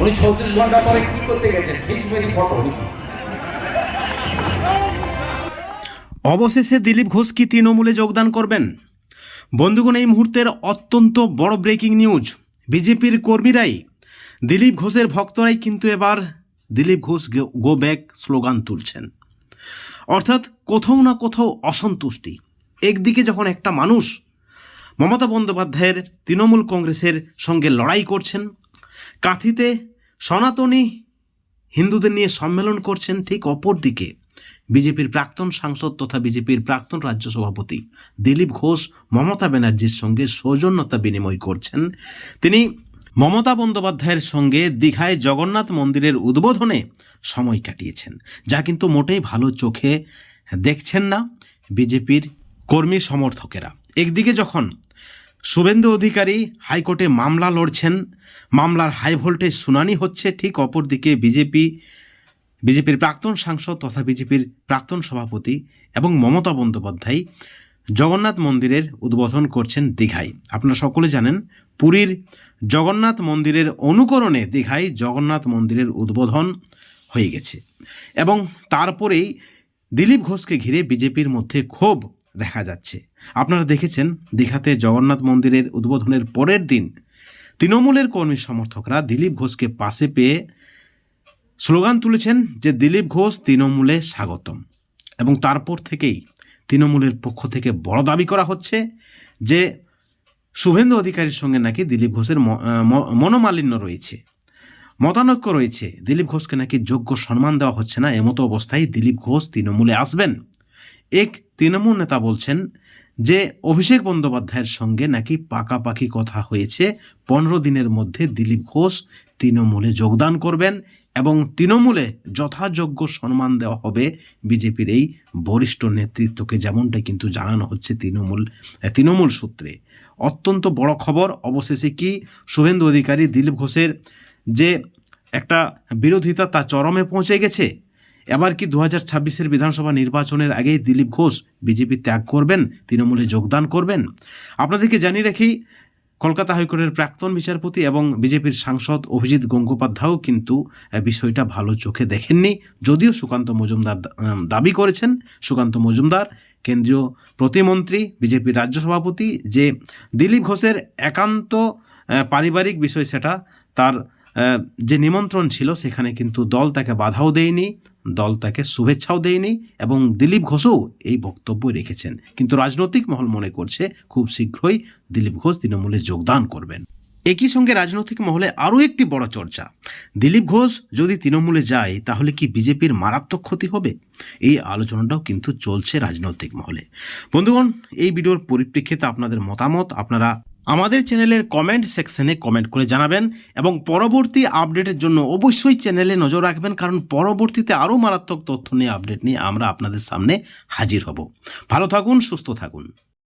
উনি চৌত্রিশ ঘণ্টা পরে কি করতে গেছেন? খিচমেরি ফটো অবশেষে দিলীপ ঘোষ কি তৃণমূলে যোগদান করবেন? বন্ধুগণ, এই মুহূর্তের অত্যন্ত বড় ব্রেকিং নিউজ। বিজেপির কর্মীরাই দিলীপ ঘোষের ভক্তরাই কিন্তু এবার Dilip Ghosh go back slogan তুলছেন। অর্থাৎ কোথাও না কোথাও অসন্তুষ্টি। একদিকে যখন একটা মানুষ মমতা বন্দ্যোপাধ্যায়ের তৃণমূল কংগ্রেসের সঙ্গে লড়াই করছেন কাঁথিতে সনাতনী হিন্দুদের নিয়ে সম্মেলন করছেন ঠিক অপরদিকে বিজেপির প্রাক্তন সাংসদ তথা বিজেপির প্রাক্তন রাজ্য সভাপতি দিলীপ ঘোষ, মমতা ব্যানার্জির সঙ্গে সৌজন্যতা বিনিময় করছেন। তিনি মমতা বন্দ্যোপাধ্যায়ের সঙ্গে দীঘায় জগন্নাথ মন্দিরের উদ্বোধনে সময় কাটিয়েছেন, যা কিন্তু মোটেই ভালো চোখে দেখছেন না বিজেপির কর্মী সমর্থকেরা। একদিকে যখন শুভেন্দু অধিকারী হাইকোর্টে মামলা লড়ছেন মামলার হাই ভোল্টেজ শুনানি হচ্ছে ঠিক অপরদিকে বিজেপি, বিজেপির প্রাক্তন সাংসদ তথা বিজেপির প্রাক্তন সভাপতি এবং মমতা বন্দ্যোপাধ্যায় জগন্নাথ মন্দিরের উদ্বোধন করছেন দীঘায়। আপনারা সকলে জানেন, পুরীর জগন্নাথ মন্দিরের অনুকরণে দীঘায় জগন্নাথ মন্দিরের উদ্বোধন হয়ে গেছে এবং তারপরেই দিলীপ ঘোষকে ঘিরে বিজেপির মধ্যে ক্ষোভ দেখা যাচ্ছে। আপনারা দেখেছেন, দীঘাতে জগন্নাথ মন্দিরের উদ্বোধনের পরের দিন তৃণমূলের কর্মী সমর্থকরা দিলীপ ঘোষকে পাশে পেয়ে স্লোগান তুলেছেন যে দিলীপ ঘোষ তৃণমূলে স্বাগতম। এবং তারপর থেকেই তৃণমূলের পক্ষ থেকে বড় দাবি করা হচ্ছে যে শুভেন্দু অধিকারীর সঙ্গে নাকি দিলীপ ঘোষের মনোমালিন্য রয়েছে। মতানৈক্য রয়েছে। দিলীপ ঘোষকে নাকি যোগ্য সম্মান দেওয়া হচ্ছে না। এমতো অবস্থায় দিলীপ ঘোষ তৃণমূলে আসবেন। এক তৃণমূল নেতা বলছেন যে অভিষেক বন্দ্যোপাধ্যায়ের সঙ্গে নাকি পাকাপাকি কথা হয়েছে, পনেরো দিনের মধ্যে দিলীপ ঘোষ তৃণমূলে যোগদান করবেন এবং তৃণমূলে যথাযোগ্য সম্মান দেওয়া হবে বিজেপির এই বরিষ্ঠ নেতৃত্বকে, যেমনটা কিন্তু জানানো হচ্ছে তৃণমূল তৃণমূল সূত্রে। অত্যন্ত বড় খবর, অবশেষে কি শুভেন্দু অধিকারী দিলীপ ঘোষের যে একটা বিরোধিতা তা চরমে পৌঁছে গেছে? এবার কি দু হাজার ছাব্বিশের বিধানসভা নির্বাচনের আগেই দিলীপ ঘোষ বিজেপি ত্যাগ করবেন, তৃণমূলে যোগদান করবেন। আপনাদেরকে জানিয়ে রাখি, কলকাতা হাইকোর্টের প্রাক্তন বিচারপতি এবং বিজেপির সাংসদ অভিজিৎ গঙ্গোপাধ্যায়ও কিন্তু বিষয়টা ভালো চোখে দেখেননি। যদিও সুকান্ত মজুমদার দাবি করেছেন, সুকান্ত মজুমদার, কেন্দ্রীয় প্রতিমন্ত্রী বিজেপির রাজ্য সভাপতি, যে দিলীপ ঘোষের একান্ত পারিবারিক বিষয় সেটা, তার যে নিমন্ত্রণ ছিল, সেখানে কিন্তু দল তাকে বাধাও দেয়নি, দল তাকে শুভেচ্ছাও দেয়নি এবং দিলীপ ঘোষও এই বক্তব্য রেখেছেন। কিন্তু রাজনৈতিক মহল মনে করছে, খুব শীঘ্রই দিলীপ ঘোষ তৃণমূলে যোগদান করবেন। একই সঙ্গে রাজনৈতিক মহলে আরও একটি বড় চর্চা। দিলীপ ঘোষ যদি তৃণমূলে যায়, তাহলে কি বিজেপির মারাত্মক ক্ষতি হবে? এই আলোচনাটাও কিন্তু চলছে রাজনৈতিক মহলে। বন্ধুগণ, এই ভিডিওর পরিপ্রেক্ষিতে আপনাদের মতামত আপনারা আমাদের চ্যানেলের কমেন্ট সেকশনে কমেন্ট করে জানাবেন এবং পরবর্তী আপডেটের জন্য অবশ্যই চ্যানেলে নজর রাখবেন, কারণ পরবর্তীতে আরও মারাত্মক তথ্য নিয়ে আপডেট নিয়ে আমরা আপনাদের সামনে হাজির হব। ভালো থাকুন, সুস্থ থাকুন।